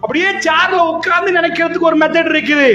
அப்படியே சேர்ல உட்கார்ந்து நினைக்கிறதுக்கு ஒரு மெத்தட் இருக்குது.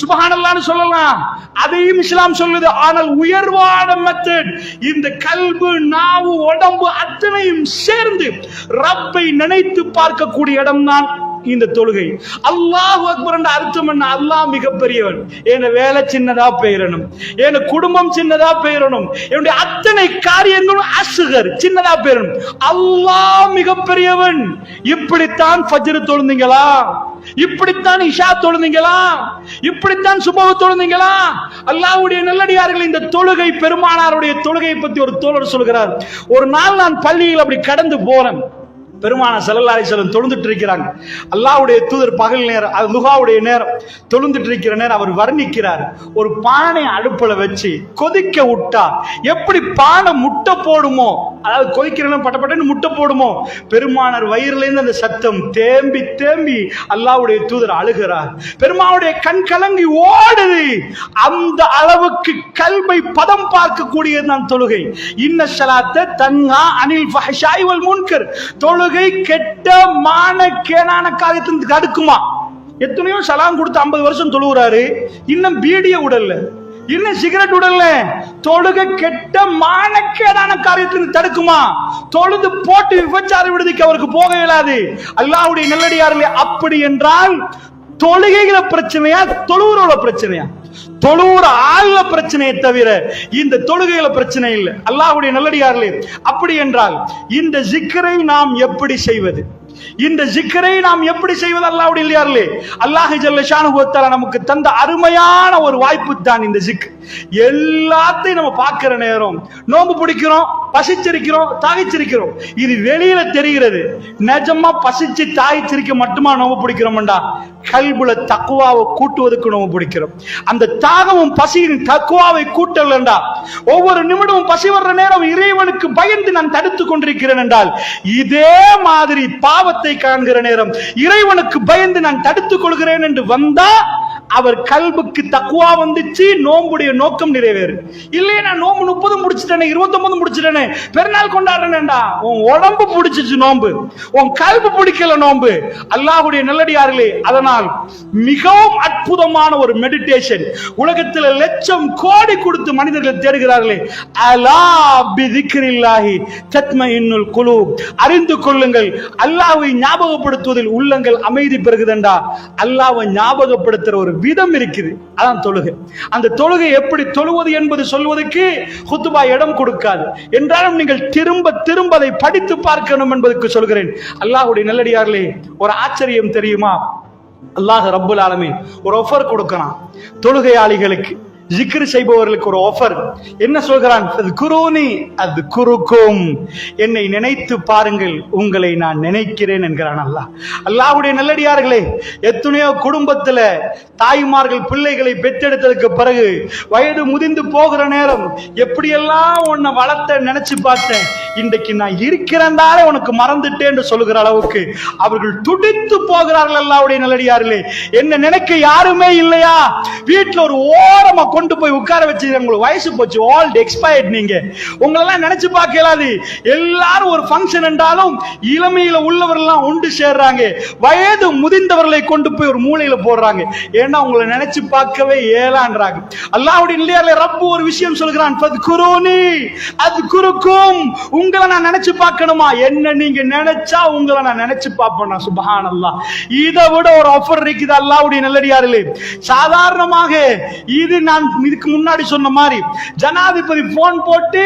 சுபஹானல்லான்னு சொல்லலாம். அதையும் இஸ்லாம் சொல்லுது. ஆனால் உயர்வான மெத்தட் இந்த கல்பு நாவு உடம்பு அத்தனையும் சேர்ந்து ரப்பை நினைத்து பார்க்கக்கூடிய இடம்தான் இந்த தொழுகை. அல்லாஹ் அக்பர் என்ற அர்த்தம் என்ன? அல்லாஹ் மிகப்பெரியவன். என வேலை சின்னதா பெயரணும். என குடும்பம் சின்னதா பெயரணும். என்னுடைய அத்தனை காரியங்களும் அசுகர் சின்னதா பெயரணும். அல்லாஹ் மிகப்பெரியவன். இப்படித்தான் ஃபஜ்ரு தொழுந்தீங்களா? இப்படித்தான் இஷா தொழுந்தீங்களா? இப்படித்தான் சுபவ தொழுந்தீங்களா? அல்லாஹ்வுடைய நல்லடியார்கள் இந்த தொழுகை பெருமானாருடைய தொழுகையை பத்தி ஒரு தோழர் சொல்கிறார். ஒரு நாள் நான் பள்ளியில் அப்படி கடந்து போறேன் பெருமான செல்லல்லாரை செல்லும் தொழுந்துட்டு இருக்கிறாங்க அல்லாவுடைய தூதர் பகல் நேரம் அது லுகாவுடைய நேரம் தொழுந்துட்டு இருக்கிற நேரம் அவர் வர்ணிக்கிறார். ஒரு பானை அடுப்பில் வச்சு கொதிக்க விட்டா எப்படி பானை முட்டை போடுமோ அதாவது கொதிக்கிற பட்டப்பட்டன்னு முட்டை போடுமோ? பெருமானார் வயிறுலேருந்து அந்த சத்தம் தேம்பி தேம்பி அல்லாவுடைய தூதர் அழுகிறார். பெருமாவுடைய கண் கலங்கி ஓடுது. அந்த அளவுக்கு கல்வை பதம் பார்க்கக்கூடியது நான் தொழுகை. இன்ன சலாத்த தங்கா அனில் ஃபஹஷாய்வல் முன்கர். தொழுகை கெட்ட மான கேனான காரியத்தின் தடுக்குமா? எத்தனையோ சலாம் கொடுத்து 50 வருஷம் தொழுகிறாரு. இன்னும் பீடிய உடல்ல. இன்னும் சிகரெட் உடல்ல? தொழுக கெட்ட மானக்கேடான காரியத்திலிருந்து தடுக்குமா? தொழுது போட்டு விபச்சார விடுதிக்கு அவருக்கு போக இயலாது. அல்லாவுடைய நல்லடியார்களே அப்படி என்றால் தொழுகைகள பிரச்சனையா தொழுவுறோட பிரச்சனையா? தொழுவுற ஆள்ல பிரச்சனையை தவிர இந்த தொழுகையில பிரச்சனை இல்லை. அல்லாஹுடைய நல்லடியார்களே அப்படி என்றால் இந்த சிக்கரை நாம் எப்படி செய்வது? இந்த ஜிக்கரை நாம் எப்படி செய்வது அல்லாவுடைய இல்லையார்களே? அல்லாஹ் ஜல்ல ஷானுவத்தால நமக்கு தந்த அருமையான ஒரு வாய்ப்பு தான் இந்த ஜிக். எல்லாத்தையும் நம்ம பார்க்கிற நேரம். நோம்பு பிடிக்கிறோம். பசிச்சிருக்கிறோம் தாகிச்சிருக்கிறோம். இது வெளியில தெரிகிறது. நிஜமா பசிச்சு தாகிச்சிருக்க மட்டுமா நோவு பிடிக்கிறோம்டா? கல்புல தக்குவாவை கூட்டுவதற்கு நோவு பிடிக்கிறோம். அந்த தாகமும் பசியின் தக்குவாவை கூட்டலண்டா. ஒவ்வொரு நிமிடமும் பசி வர்ற நேரம் இறைவனுக்கு பயந்து நான் தடுத்து கொண்டிருக்கிறேன் என்றால் இதே மாதிரி பாவத்தை காண்கிற நேரம் இறைவனுக்கு பயந்து நான் தடுத்துக் கொள்கிறேன் என்று வந்தா அவர் கல்புக்கு தக்குவா வந்துச்சு நோம்புடைய நோக்கம் நிறைவேறு. இல்லையே நான் நோம்பு முப்பது முடிச்சிட்டேனே இருபத்தொன்பது முடிச்சிட்டேனே பெருநாள் கொண்டாடுறேன்டா உன் உடம்பு பிடிச்சிச்சு நோம்பு. உன் கல்பு பிடிக்கல நோம்பு. அல்லாஹுடைய நல்லடியார்களே அதனால் மிகவும் அற்புதமான ஒரு மெடிடேஷன் உலகத்தில் லட்சம் கோடி கொடுத்து மனிதர்கள் தேடுகிறார்களே அலா பிதிக்ரில்லாஹி தத்மஇன்னுல் குழு அறிந்து கொள்ளுங்கள் அல்லாஹை ஞாபகப்படுத்துவதில் உள்ளங்கள் அமைதி பெறுகுதண்டா. அல்லாஹை ஞாபகப்படுத்துற ஒரு விதம் இருக்குது. அதான் தொழுகை. அந்த தொழுகை எப்படி தொழுவது என்பது சொல்வதற்கு குத்துபா இடம் கொடுக்காது. என்றாலும் நீங்கள் திரும்ப திரும்ப அதை படித்து பார்க்கணும் என்பதற்கு சொல்கிறேன். அல்லாஹ்வுடைய நல்லடியார்களே ஒரு ஆச்சரியம் தெரியுமா? அல்லாஹ் ரப்புல் ஆலமீன் ஒரு ஆஃபர் கொடுக்கிறான். தொழுகையாளிகளுக்கு. ஜிக்ரு செய்பவர்களுக்கு ஒரு ஆஃபர் என்ன சொல்கிறான்? அது குருனி அது குருக்கும் என்னை நினைத்து பாருங்கள் உங்களை நான் நினைக்கிறேன் என்கிறான் அல்லாஹ். அல்லாஹ்வுடைய நல்லடியார்களே எத்தனையோ குடும்பத்தில் தாய்மார்கள் பிள்ளைகளை பெற்றெடுத்ததுக்கு பிறகு வயது முதிர்ந்து போகிற நேரம் எப்படியெல்லாம் உன்னை வளர்த்த நினைச்சு பார்த்தேன். இன்றைக்கு நான் இருக்கிறேன்டாலே உனக்கு மறந்துட்டேன் என்று சொல்லுகிற அளவுக்கு அவர்கள் துடித்து போகிறார்கள் அல்லாவுடைய நல்லடியார்களே என்ன நினைக்க யாருமே இல்லையா? வீட்டுல ஒரு ஓரமா கொண்டு போய் உட்கார வச்சு உங்களுக்கு வயசு போச்சு. ஆல்ட் எக்ஸ்பயர்ட் நீங்க. உங்களெல்லாம் நினைச்சு பார்க்க இயலாது. எல்லாரும் ஒரு ஃபங்க்ஷன் என்றாலும் இளமையில உள்ளவர்கள்லாம் உண்டு சேர்றாங்க. வயது முதிர்ந்தவர்களை கொண்டு போய் ஒரு மூலையில போடுறாங்க. ஏன்னா உங்களை நினைச்சு பார்க்கவே ஏலான்றாங்க அல்லாவுடைய இல்லையா ரப்பு ஒரு விஷயம் சொல்கிறான். குருனி அது குருக்கும் உங்களை நான் நினைச்சு பார்க்கணுமா? என்ன நீங்க நினைச்சா உங்களை நான் நினைச்சு பார்ப்பேன்? சுபஹான் அல்லா இதை விட ஒரு ஆஃபர் இருக்குது அல்லாவுடைய நல்லடியார்களே. சாதாரணமாக இது நான் இதுக்கு முன்னாடி சொன்ன மாதிரி ஜனாதிபதி போன் போட்டு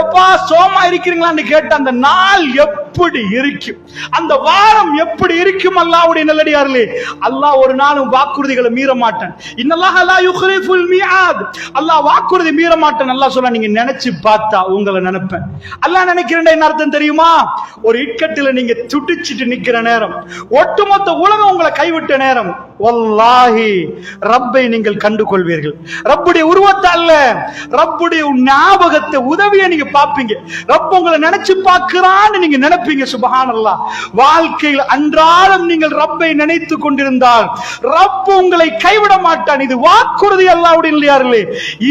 எப்பா சோமா இருக்கிறீங்களான்னு கேட்ட அந்த நாள் எப்படி இருக்கும்? அந்த வாரம் எப்படி இருக்கும் அல்லாவுடைய நல்லடியார்களே அல்லாஹ் ஒரு நாளும் வாக்குறுதிகளை மீற மாட்டான் இன்னல்லாஹ் லா யுக்லிஃபுல் மிஆத். அல்லாஹ் வாக்குறுதி மீற மாட்டான் அல்லாஹ் சொல்ல நீங்க நினைச்சு பார்த்தா உங்களை நினைப்பேன். அல்லாஹ் நினைக்கிறேன் என்ன அர்த்தம் தெரியுமா? ஒரு இக்கட்டில நீங்க துடிச்சிட்டு நிக்கிற நேரம் ஒட்டுமொத்த உலகம் உங்களை கைவிட்ட நேரம். வல்லாஹி ரப்பை நீங்கள் கண்டு கொள்வீர்கள் ரப்புடைய உருவத்தை அல்ல ரப்புடைய ஞாபகத்தை உதவியை நீங்க பார்ப்பீங்க. ரப்ப உங்களை நினைச்சு பார்க்கிறான்னு நீங்க நினைப்பீங்க. கேட்பீங்க சுபஹானல்லா. வாழ்க்கையில் அன்றாடம் நீங்கள் ரப்பை நினைத்து கொண்டிருந்தால் ரப் உங்களை கைவிட மாட்டான். இது வாக்குறுதி அல்லாவுடைய இல்லையார்களே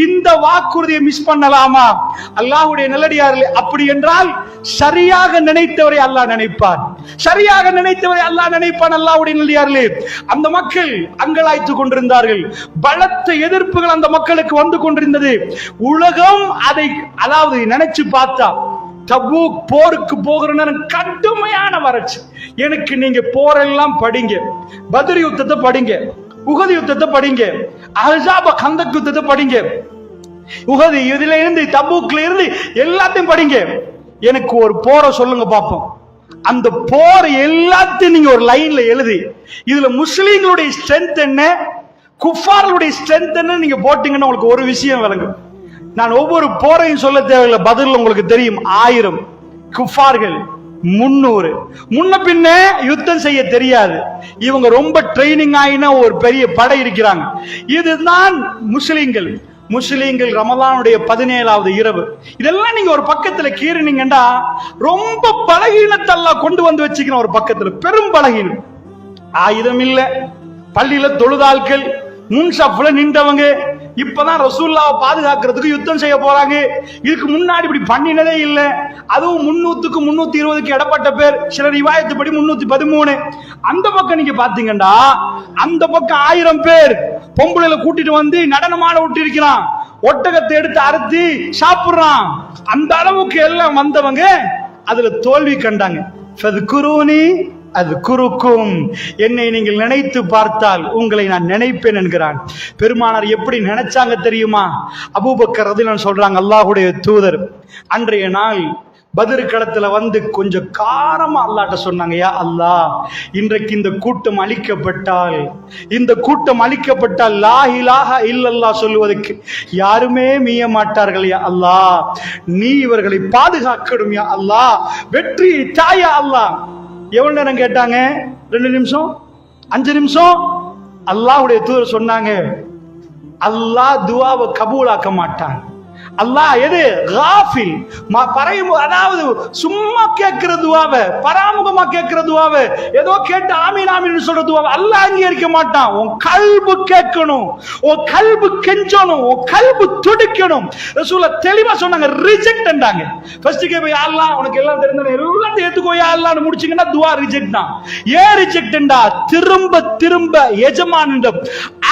இந்த வாக்குறுதியை மிஸ் பண்ணலாமா? அல்லாவுடைய நல்லடியார்களே அப்படி என்றால் சரியாக நினைத்தவரை அல்லாஹ் நினைப்பார் சரியாக நினைத்தவரை அல்லாஹ் நினைப்பான் அல்லாஹ்வுடைய நல்லடியார்களே அந்த மக்கள் அங்கலாய்த்து கொண்டிருந்தார்கள். பலத்த எதிர்ப்புகள் அந்த மக்களுக்கு வந்து கொண்டிருந்தது. உலகம் அதை அதாவது நினைச்சு பார்த்தா தபூக் போருக்கு போகிற நேரம் கடுமையான வறட்சி. எனக்கு நீங்க போரெல்லாம் படிங்க. பதிரி யுத்தத்தை படிங்க. உகதி யுத்தத்தை படிங்க. அஹ்ஸாப கந்தக் யுத்தத்தை படிங்க. உகதி இதுல இருந்து தபூக்ல இருந்து எல்லாத்தையும் படிங்க. எனக்கு ஒரு போரை சொல்லுங்க பார்ப்போம் அந்த போர் எல்லாத்தையும் நீங்க ஒரு லைன்ல எழுதி இதுல முஸ்லீம்களுடைய ஸ்ட்ரென்த் என்ன? குஃபார்களுடைய ஸ்ட்ரென்த் என்ன நீங்க போட்டீங்கன்னா உங்களுக்கு ஒரு விஷயம் விளங்கும். நான் ஒவ்வொரு போரையும் சொல்ல தேவையில்லை. பதில் உங்களுக்கு தெரியும். ஆயிரம் குஃபார்கள் முன்னூறு. முன்ன பின்ன யுத்தம் செய்ய தெரியாது. இவங்க ரொம்ப ட்ரைனிங் ஆகினா ஒரு பெரிய படை இருக்கிறாங்க. இதுதான் முஸ்லீம்கள். முஸ்லீம்கள் ரமலானுடைய பதினேழாவது இரவு. இதெல்லாம் நீங்க ஒரு பக்கத்துல கீறினீங்கன்னா ரொம்ப பலகீனத்தெல்லாம் கொண்டு வந்து வச்சுக்கணும் ஒரு பக்கத்துல. பெரும் பலகீனம். ஆயுதம் இல்லை. பள்ளியில தொழுதாள்கள் முன் நின்றவங்க இப்பதான் ரசூல்லாவை பாதுகாக்கிறதுக்கு யுத்தம் செய்ய போறாங்க. இதுக்கு முன்னாடி இப்படி பண்ணினதே இல்லை. அதுவும் முன்னூத்துக்கு முன்னூத்தி இருபதுக்கு இடப்பட்ட பேர். சில ரிவாயத்துப்படி முன்னூத்தி பதிமூணு. அந்த பக்கம் நீங்க பாத்தீங்கன்னா அந்த பக்கம் ஆயிரம் பேர் பொம்பளைல கூட்டிட்டு வந்து நடனமாட விட்டு இருக்கிறான் ஒட்டகத்தை எடுத்து அறுத்து சாப்பிடுறான். அந்த அளவுக்கு எல்லாம் வந்தவங்க அதுல தோல்வி கண்டாங்க. அது குறுக்கும். என்னை நீங்கள் நினைத்து பார்த்தால் உங்களை நான் நினைப்பேன் என்கிறான். பெருமானார் எப்படி நினைச்சாங்க தெரியுமா? அபூபக்கர் ரதிலன் சொல்றாங்க அல்லாஹுடைய தூதர் அன்றைய நாள் பதிர் களத்துல வந்து கொஞ்சம் காரமா அல்லாட்ட சொன்னாங்க யா அல்லாஹ் இன்றைக்கு இந்த கூட்டம் அழிக்கப்பட்டால் இந்த கூட்டம் அழிக்கப்பட்டால் லா இல்லல்லா சொல்லுவதற்கு யாருமே மீய மாட்டார்கள் யா அல்லாஹ். நீ இவர்களை பாதுகாக்கணும் யா அல்லாஹ். வெற்றி தாயா அல்லாஹ். எவ்வளவு நேரம் கேட்டாங்க? ரெண்டு நிமிஷம்? அஞ்சு நிமிஷம்? அல்லாவுடைய தூதர் சொன்னாங்க அல்லாஹ் துவாவை கபூலாக்க மாட்டான். அல்லாஹ் எது? காஃபில். பறையும் அதாவது சும்மா கேட்கறதுவாவ பராமுகமா கேட்கறதுவாவை ஏதோ கேட்டு ஆமீன் ஆமீன் சொல்ற அல்லாஹ் அங்கீகரிக்க மாட்டான். உன் கல்பு கேட்கணும். உன் கல்பு கெஞ்சணும். உன் கல்பு துடிக்கணும். ரசூல தெளிவா சொன்னாங்க ரிஜெக்ட்ன்றாங்க ஃபர்ஸ்ட் கேப்ப அல்லாஹ் உனக்கு எல்லாம் தெரிஞ்சது எல்லாம் ஏத்துக்கோ யா அல்லாஹ்னு முடிச்சீங்கன்னா துவா ரிஜெக்ட் தான். ஏன் ரிஜெக்ட்டா திரும்ப திரும்ப எஜமானிடம்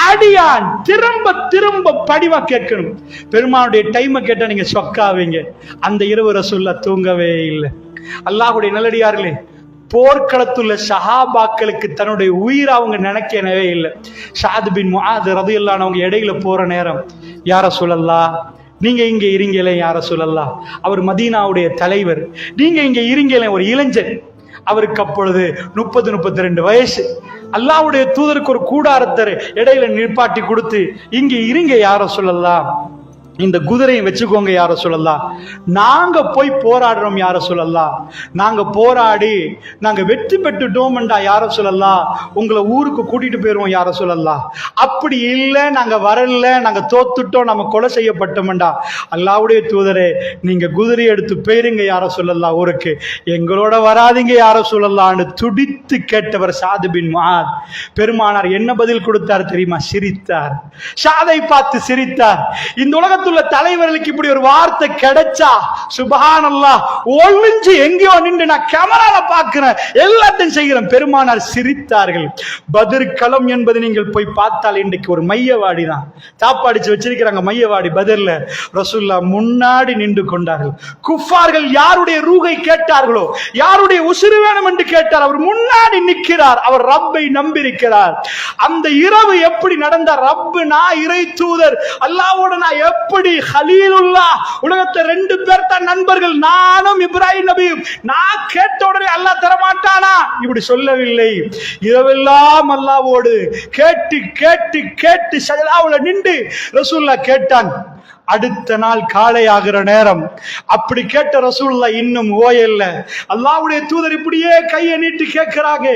அடியான். திரும்ப திரும்ப படிவா கேட்கணும். பெருமானுடைய டைமை கேட்டா நீங்க சொக்காவீங்க. அந்த இரவு சொல்ல தூங்கவே இல்லை. அல்லாஹுடைய நல்லடியார்களே போர்க்களத்துள்ள சஹாபாக்களுக்கு தன்னுடைய உயிர் அவங்க நினைக்கவே இல்லை. ஷாது பின் முஆத் ரதியல்லான் அவங்க இடையில போற நேரம் யார சொல்லலாம் நீங்க இங்க இருங்களே யார சொல்லலாம் அவர் மதீனாவுடைய தலைவர் நீங்க இங்க இருங்களே ஒரு இளைஞர் அவருக்கு அப்பொழுது முப்பது முப்பத்தி ரெண்டு வயசு. அல்லாவுடைய தூதருக்கு ஒரு கூடாரத்தர் இடையில நிற்பாட்டி கொடுத்து இங்க இருங்க யார சொல்லலாம். இந்த குதிரையை வச்சுக்கோங்க யார சொல்லலாம் நாங்க போய் போராடுறோம் யார சொல்லலாம் நாங்க போராடி நாங்க வெற்றி பெற்றுட்டோம்டா யார சொல்லலாம் உங்களை ஊருக்கு கூட்டிட்டு போயிருவோம் யார சொல்லலாம் அப்படி இல்லை நாங்க வரல நாங்க தோத்துட்டோம் நம்ம கொலை செய்யப்பட்டோம்டா. அல்லாவுடைய தூதரே நீங்க குதிரை எடுத்து போயிருங்க யார சொல்லலாம் ஊருக்கு. எங்களோட வராதீங்க யார சொல்லலாம்னு துடித்து கேட்டவர் சாது பின் முஆத் பெருமானார் என்ன பதில் கொடுத்தார் தெரியுமா? சிரித்தார். சாதை பார்த்து சிரித்தார். இந்த உலகத்துள்ள தலைவர்களுக்கு இப்படி ஒரு வார்த்தை கிடைச்சா சுபஹானல்லா ஒளிஞ்சு எங்கேயோ நின்று நான் கேமரால பாக்குறேன் எல்லாத்தையும் செய்கிறேன். பெருமானார் சிரித்தார்கள். பதிர்களம் என்பது நீங்கள் போய் பார்த்தால் இன்றைக்கு ஒரு மையவாடி தான். சாப்பாடிச்சு வச்சிருக்கிறாங்க மையவாடி பதில்ல ரசுல்லா முன்னாடி நின்று கொண்டார்கள். குஃபார்கள் யாருடைய ரூகை கேட்டார்களோ யாருடைய உசுறு வேணும் என்று கேட்டார் அவர் முன்னாடி நிற்கிறார். அவர் ரப்பை நம்பியிருக்கிறார். அந்த இரவு எப்படி நடந்தார்? ரப்பு நான் இறை தூதர். அல்லாவோட நான் எப்படி ஹலீலுல்லா உலகத்தை ரெண்டு பேர் தான் நண்பர்கள். நானும் இப்ராஹிம் நபியும். நான் கேட்ட உடனே அல்லாஹ் தரமாட்டானா? இப்படி சொல்லவில்லை. இரவெல்லாம் அல்லாவோடு கேட்டு கேட்டு கேட்டு சஜதாவுல நின்று ரசூல்லா கேட்டான். அடுத்த நாள் காலை ஆகிற நேரம். அப்படி கேட்ட ரசூல்ல இன்னும் ஓயல்ல. அல்லாவுடைய தூதர் இப்படியே கையை நீட்டி கேட்கிறாங்க.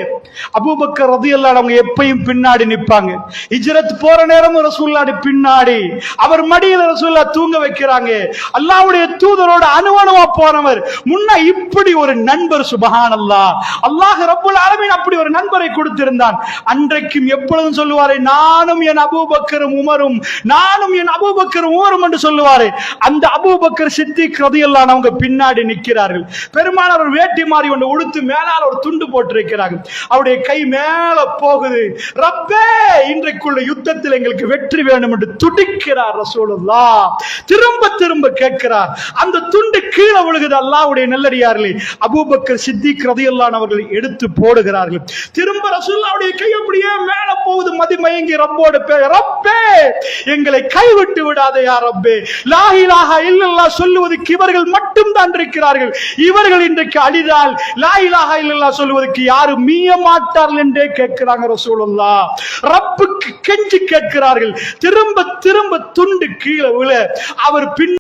அபூபக்கர் ரதியல்லாஹு அவங்க எப்பயும் பின்னாடி நிப்பாங்க இஜரத் போற நேரமும் ரசூல்லாடி பின்னாடி. அவர் மடியில ரசூல்லா தூங்க வைக்கிறாங்க. அல்லாஹ்வுடைய தூதரோட அணுவணுவா போனவர். முன்ன இப்படி ஒரு நண்பர் சுபஹானல்லாஹ். அல்லாஹ் ரப்புல் ஆலமீன் அப்படி ஒரு நண்பரை கொடுத்திருந்தான். அன்றைக்கும் எப்பொழுதும் சொல்லுவாரே நானும் என் அபூபக்கரும் உமரும் நானும் என் அபூபக்கரும் உமரும் என்று சொல்லுவாரே. அந்த அபூபக்கர் சித்தி ரதியல்லாஹு அவங்க பின்னாடி நிற்கிறார்கள் பெருமாள் அவர் வேட்டி மாறி ஒன்று உடுத்து மேலால் ஒரு துண்டு போட்டிருக்கிறார்கள். அவருடைய கை மேல போகுது. ரப்பே இன்றைக்குள்ள யுத்தத்தில் எங்களுக்கு வெற்றி வேணும் என்று துடிக்கிறார் ரசூலுல்லா திரும்ப திரும்ப கேட்கிறார். அந்த துண்டு கீழே விழுகுது. அல்லாவுடைய நெல்லடியார்களே அபூபக்கர் சித்திக் ரதியல்லான் அவர்கள் எடுத்து போடுகிறார்கள். திரும்ப ரசூல்லாவுடைய கை அப்படியே மேல போகுது. மதிமயங்கி ரப்போடு பே ரப்பே எங்களை கைவிட்டு விடாதே யா ரப்பே இருக்கிறது. லாஹிலாக இல்லல்லா சொல்லுவதற்கு இவர்கள் மட்டும்தான் இருக்கிறார்கள். இவர்கள் இன்றைக்கு அழிதால் லா இல்லல்லா சொல்லுவதற்கு யாரும் மீய மாட்டார்கள் என்றே கேட்கிறாங்க ரசூலுல்லா. ரப்புக்கு கெஞ்சி கேட்கிறார்கள். திரும்ப திரும்ப துண்டு கீழே விழ. அவர் பின்